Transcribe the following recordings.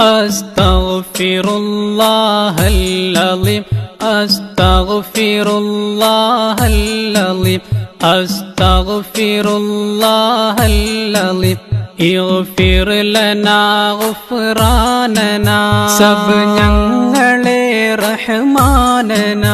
أستغفر الله العظيم أستغفر الله العظيم أستغفر الله العظيم اغفر لنا غفراننا sub ഞങ്ങളെ റഹ്മാനന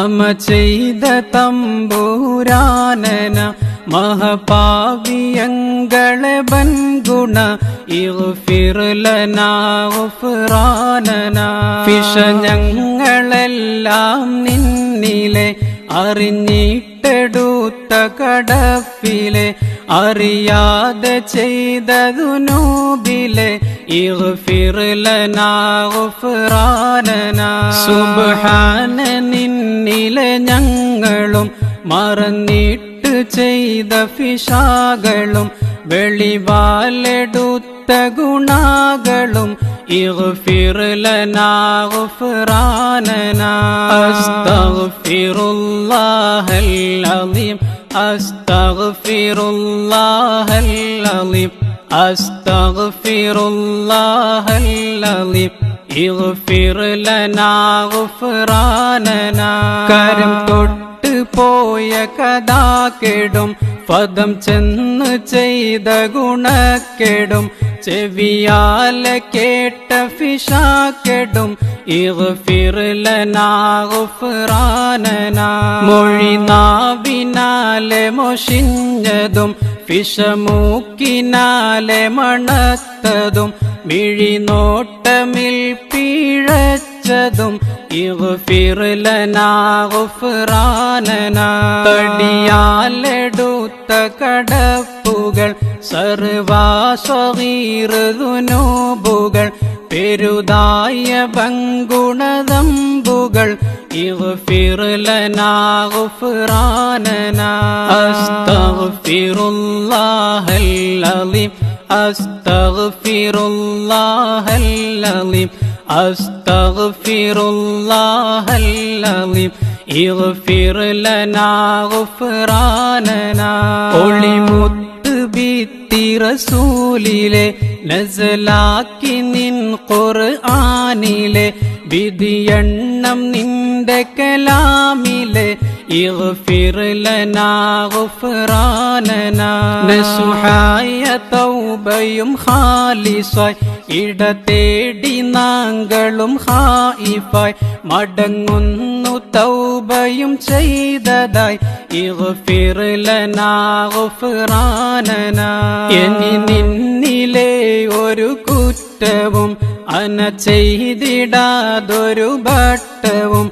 അമ ചെയ്ത തമ്പൂരാനന മഹപാവിയങ്ങളെ ബൻഗുണ ഇഗ്ഫിർ ലനാ ഗുഫ്രാനന. ഫിഷ ഞങ്ങളെല്ലാം നിന്നിലെ അറിഞ്ഞിട്ടെടുത്ത കടപ്പിലെ അറിയാതെ ചെയ്തതു നൂബിലെ ഇഗ്ഫിർ സുബാന നിന്നിലെ ഞങ്ങളും മറന്നിട്ട് ചെയ്ത ഫിഷാകളും വെളിവാലെടുത്ത ഗുണാകളും അലീം ഇഗ്ഫിർ ലനാ ഗുഫ്രാനനാ കരം തൊട്ട് പോയ കഥാ കേടും പദം ചെന്ന് ചെയ്ത ഗുണക്കെടും ചെവിയാല കേട്ട ഫിഷാക്കെടും മൊഴി നാവിനാലെ മൊഷിഞ്ഞതും ഫിഷമൂക്കിനാലെ മണത്തതും മിഴിനോട്ടമിൽ പിഴച്ചതും ഇഗ്ഫിർ ലനാ ഗുഫ്രാനനാ തടിയാലെടുത്ത കടപ്പുകൾ സർവാസ്വീറുനുബുകൾ പെരുതായ പങ്കുണതമ്പുകൾ ഇഗ്ഫിർ ലനാ ഗുഫ്രാനനാ അസ്തഗ്ഫിറുല്ലാഹൽ അലീം അസ്തഗ്ഫിറുല്ലാഹൽ അലീം അസ്തഗ്ഫിറുല്ലാഹൽ അലീം ഇഗ്ഫിർ ലനാ ഗുഫ്രാനനാ ഒളിമുത്ത് ബിത്തി റസൂലിലെ നസലാക്കി നിൻ ഖുർആനിലെ വിധിയെണ്ണം നിന്റെ കലാമിലെ ഇഗ്ഫിർ ലനാ ഗുഫ്രാനനാ. നസുഹായ തൗബയും ഖാലിസായി. ഇട തേടി നാങ്കളും ഹായിഫായി. മടങ്ങുന്നു തൗബയും ചെയ്തതായി. ഇഗ്ഫിർ ലനാ ഗുഫ്രാനനാ. ഇനി നിന്നിലെ ഒരു കുറ്റവും അന ചെയ്തിടാതൊരു ഭട്ടവും.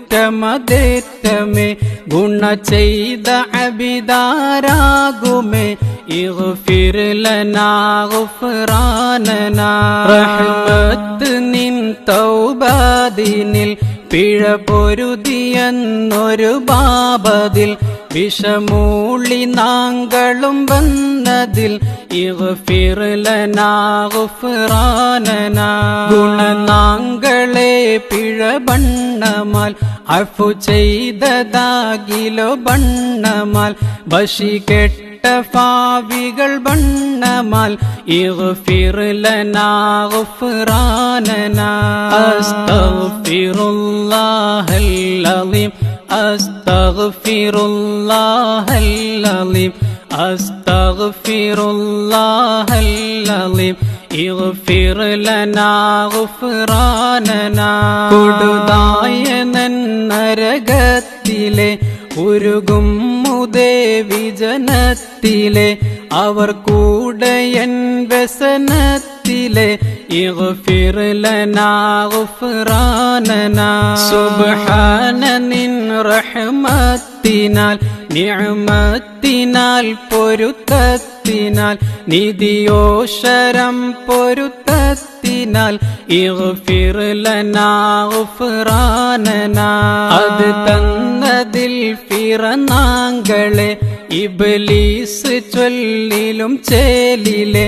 കുറ്റമതേറ്റമേ ഗുണ ചെയ്ത അബിദാരാകുമേ റഹ്മത്ത് നിൻ തൗബാദിനിൽ പിഴ പൊരുതിയെന്നൊരു ബാബതിൽ വിഷമൂളി നാങ്കളും വന്നതിൽ ഇഗ്ഫിർ ലനാ ഗുഫ്രാനനാ ഗുണനാങ്കളെ പിഴ ബണ്ണമാൽ അഫു ചെയ്തതാകിലോ ബണ്ണമാൽ ബഷി കെട്ട ഫാവികൾ ബണ്ണമാൽ ഇഗ്ഫിർ ലനാ ഗുഫ്രാനനാ അസ്തഗ്ഫിറുല്ലാഹൽ അലീം അസ്തഗ്ഫിറുല്ലാഹൽ അലീം അസ്തഗ്ഫിറുല്ലാഹൽ അലീം ഇഗ്ഫിർ ലനാ ഗുഫ്രാനനാ കൊടുതായ നരകത്തിലെ ഉരുകും മുദേവി വിജനത്തിലെ അവർ കൂടയൻ വ്യസനത്തിലെ ഇഗ്ഫിർ ഗുഫ്രാനനാ സുബ്ഹാന നിൻ റഹ്മത്തിനാൽ നിയമത്തിനാൽ പൊരുത്തത്തിനാൽ നിധിയോശരം പൊരുത്തത്തിനാൽ. അത് തന്നതിൽ ഫിറനാങ്കളെ ഇബലീസ് ചൊല്ലിലും ചേലിലെ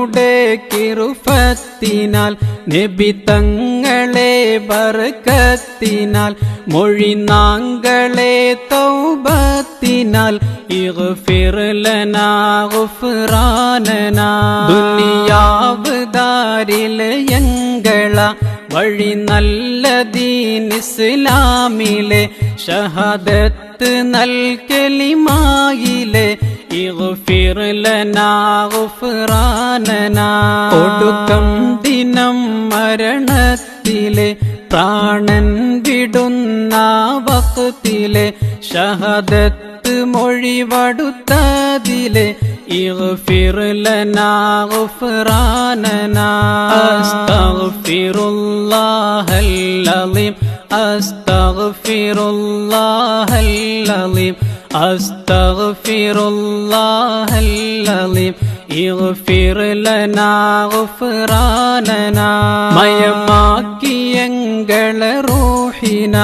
നിന്നുടെ കിറുഫത്തിനാൽ നബി തങ്ങളെ ബർക്കത്തിനാൽ മൊഴി നാങ്കളെ തൗബത്തിനാൽ ഇഗ്ഫിർ ലനാ ഗുഫ്റാനനാ. ദുനിയാവ് ദാരിലെ എങ്കള വഴി നല്ല ദീനിസ്ലാമിലെ ഷഹദത്ത് നൽകലിമായിലെ ഇഗ്ഫിർ ലനാ ഗുഫ്റാനനാ. ഒടുക്കം ദിനം മരണത്തിലെ പ്രാണൻ വിടുന്ന വക്തിലെ ഷഹദത്ത് മൊഴിവടുത്തതിലെ ഇഗ്ഫിർ ലനാ ഗുഫ്റാനനാ. അസ്തഗ്ഫിറുല്ലാഹൽ അലീം അസ്തഗ്ഫിറുല്ലാഹൽ അലീം അസ്തഗ്ഫിറുല്ലാഹൽ അലീം ഇഗ്ഫിർ ലനാ ഗുഫ്റാനനാ. മയമാക്കിയങ്ങളെ റൂഹിന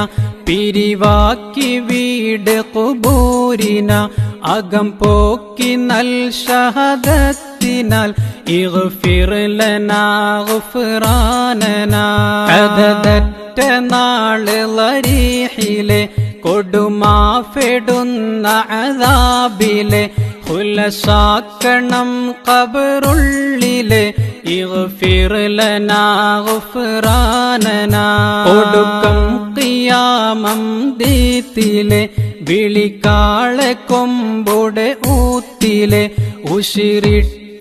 പിരിവാക്കി വീട് കുബൂരിന അകം പോക്കി നൽ ഷഹദത്തിനാൽ ഇഗ്ഫിർ ലനാ ഗുഫ്റാനനാ. അതതറ്റ നാൾ ലരീഹിലെ കൊടുമാഫെടുന്ന അതാബിലെ ഹുലസാക്കണം കബറുള്ളിലെ. ഒടുക്കം കിയാമം ദീത്തിലെ വിളിക്കാളെ കൊമ്പുടെ ഊത്തിലെ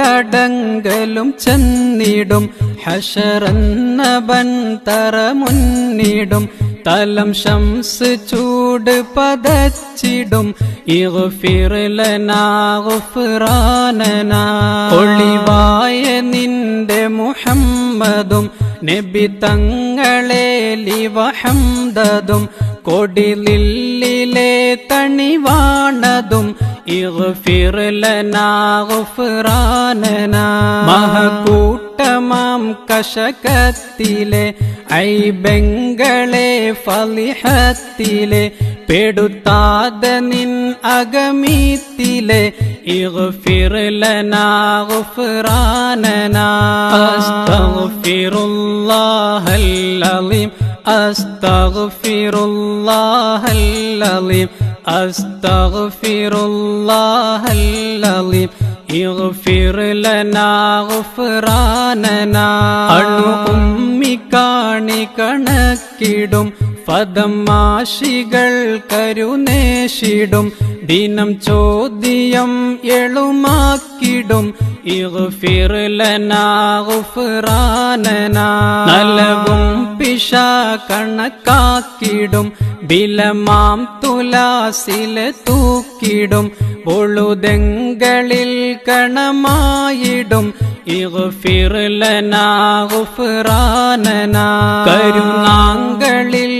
പുറപ്പെട്ടടങ്കലും ചെന്നിടും. ഹഷറന്ന ബൻതറ മുന്നിടും. തലം ശംസ് ചൂട് പതച്ചിടും. ഇഗ്ഫിർ ലനാ ഗുഫ്റാനനാ. ഒളിവായ നിന്റെ മുഹമ്മദും നബി തങ്ങളെ ലിവഹംദതും കൊടിലില്ലിലെ തണിവാണതും ഇഗ്ഫിർ ലനാ ഗുഫ്റാനനാ. മഹക്കൂട്ടമാം കശകത്തിലെ ഐബെങ്കളെ ഫലിഹത്തിലെ പെടുത്താത നിൻ അഗമീത്തിലെ ഇഗ്ഫിർ ലനാ ഗുഫ്റാനനാ. അസ്തഗ്ഫിറുല്ലാഹൽ لنا غفراننا അണു ഉമ്മി കാണി കണക്കിടും. ഫതമാശികൾ കരുനേഷിടും ദിനം ചോദ്യം എളുമാക്കിടും. ഇഗ്ഫിർ പിഷ കണക്കാക്കിടും. ബിലമാം തുലാസില തൂക്കിടും. പൊളുതെങ്കളിൽ കണമായിടും കരുണാങ്കളിൽ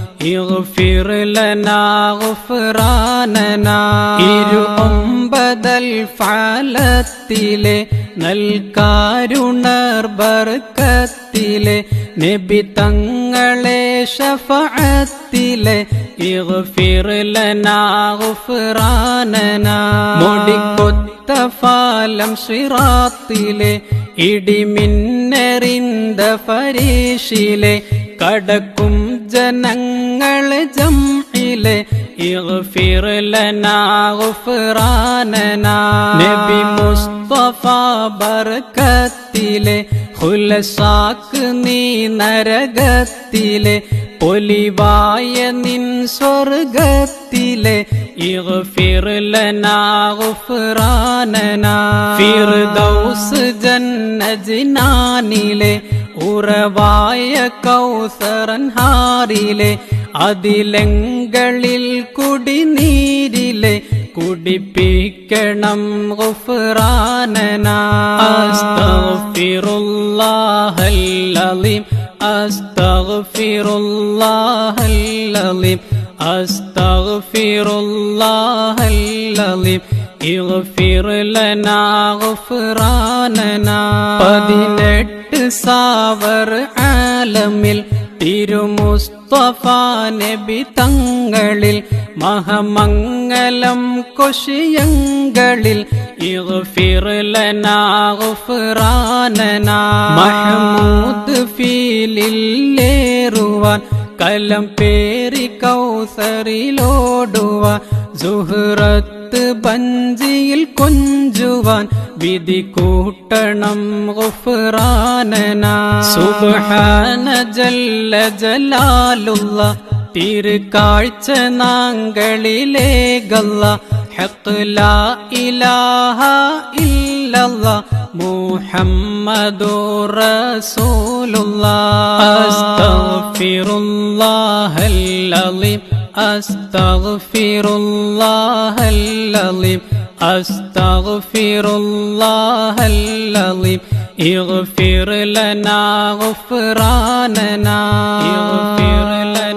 അസ്തഗ്ഫിറുല്ലാഹൽ അലീം أستغفر الله العظيم أستغفر الله العظيم اغفر لنا غفراننا ഇരു ഒമ്പതൽ ഫാലത്തിലെ നൽകാരുണർ ബർക്കത്തിലെ നബി തങ്ങളെ ഷഫഅത്തിലെ ഇഗ്ഫിർ ലനാ ഗുഫ്റാനനാ മുടിക്കൊത്ത ഫാലം സിറാത്തിലെ ഇടിമിന്നറിന്ത ഫരീഷിലെ കടക്കും ജനങ്ങൾ ജംഇലെ ലനാ ഗുഫ്റാനനാ നബി മുസ്തഫ ബർക്കത്തിലെ ഹുലസാക്ക് നീ നരകത്തിലെ പൊലിവായ നിൻ സ്വർഗത്തിലെ ഫിർദൗസ് ജന്നജിനാനിലെ ഉറവായ കൗസറൻ ഹാറിലെ അതിലെങ്കളിൽ കുടിനീരിലെ കുടിപ്പിക്കണം ഗുഫ്രാനനാസ്തഫിറുല്ലാഹല്ലീം അസ്തഗ്ഫിറുല്ലാഹൽ അസ്തഗ്ഫിറുല്ലാഹൽ ഇഗ്ഫിർ പതിനെട്ട് സാവർ ആലമിൽ തിരുമുസ്തഫ നബി തങ്ങളിൽ മഹമംഗലം കൊഷിയങ്ങളിൽ മഹമൂദ് ഫീലില്ലേറുവാൻ കലം പേരി കൗസറിലോടുവാൻ സുഹൃത്ത് ബഞ്ചിയിൽ കൊഞ്ചുവാൻ വിധി കൂട്ടണം ഗുഫ്റാനനാ സുബ്ഹാന ജല്ല ജലാലുള്ള. തിരുക്കാഴ്ച നാങ്കളിലേ ഗല്ല. ഹഖ് ലാ ഇലാഹ ഇല്ല മുഹമ്മദുർ റസൂലുള്ളാഹ് അസ്തഗ്ഫിറുല്ലാഹൽ അലീം അസ്തഗ്ഫിറുല്ലാഹൽ അലീം അസ്തഗ്ഫിറുല്ലാഹൽ അലീം ഇഗ്ഫിർ ലനാ ഗുഫ്റാനനാ ഇഗ്ഫിർ ലനാ